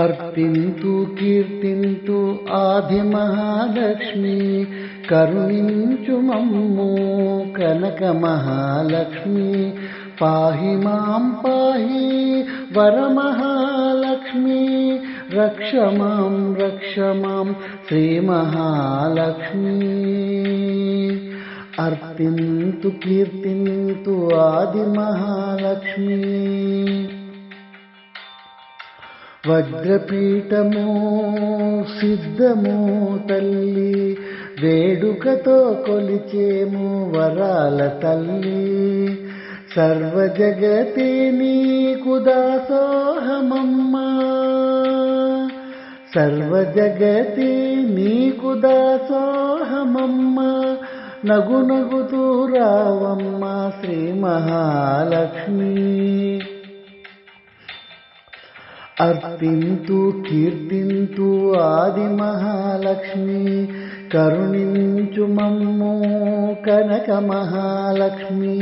अर्पिन्तु कीर्तिन्तु आदिमहालक्ष्मी करुणिञ्चु मम्मो कनकमहालक्ष्मी पाहि मां पाहि वरमहालक्ष्मी रक्ष मां रक्ष मां श्रीमहालक्ष्मी अर्पिन्तु कीर्तिन्तु आदिमहालक्ष्मी వజ్రపీఠము సిద్ధము తల్లి వేడుకతో కొలిచేము వరాల తల్లి. సర్వజగతి నీకు దాసోహమమ్మా. సర్వజగతి నీకు దాసోహమమ్మా. నగు నగుతూ రావమ్మ శ్రీ మహాలక్ష్మీ. अस्तिं तु कीर्तिं तु आदिमहालक्ष्मि करुणिञ्च मम्मू कनकमहालक्ष्मी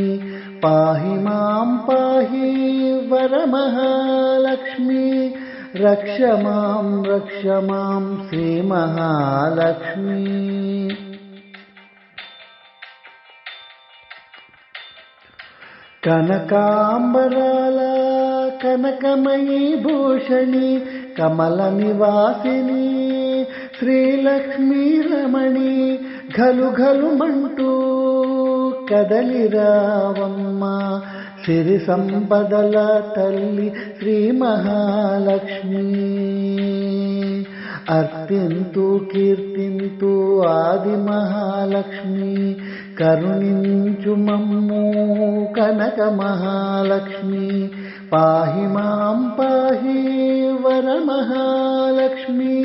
पाहि मां पाहि वरमहालक्ष्मी रक्ष मां रक्ष मां श्रीमहालक्ष्मी। కనకాంబరాల కనకమయీ భూషణి కమల నివాసిని శ్రీలక్ష్మీ రమణి ఘలు ఘలు మంటూ కదలిరావమ్మ సిరి సంపదల తల్లి శ్రీ మహాలక్ష్మి. అర్పింతు కీర్తింతు ఆది మహాలక్ష్మి కరుణించు మమ్ము కనక మహాలక్ష్మి పాహి మాం పాహి వరమహాలక్ష్మి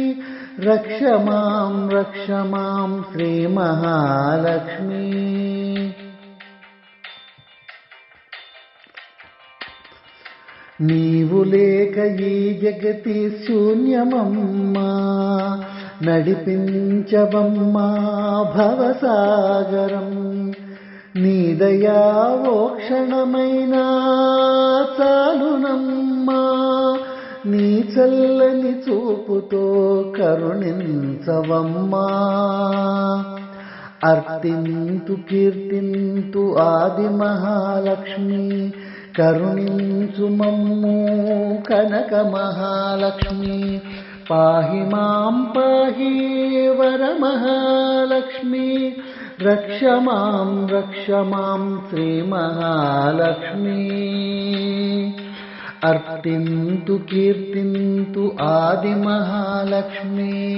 రక్ష మాం రక్ష మాం శ్రీ మహాలక్ష్మి నీవు లేక ఈ జగతి శూన్యమమ్మా నడిపించవమ్మా భవసాగరం. నీ దయా ఓ క్షణమైనా చాలునమ్మా నీ చల్లని చూపుతో కరుణించవమ్మా. అర్తింతు కీర్తింతు ఆది మహాలక్ష్మి करुणीं सुमम्मू कनकमहालक्ष्मी पाहि मां पाहि वरमहालक्ष्मी रक्ष मां रक्ष मां श्रीमहालक्ष्मी। अर्तिं तु कीर्तिं तु आदिमहालक्ष्मी।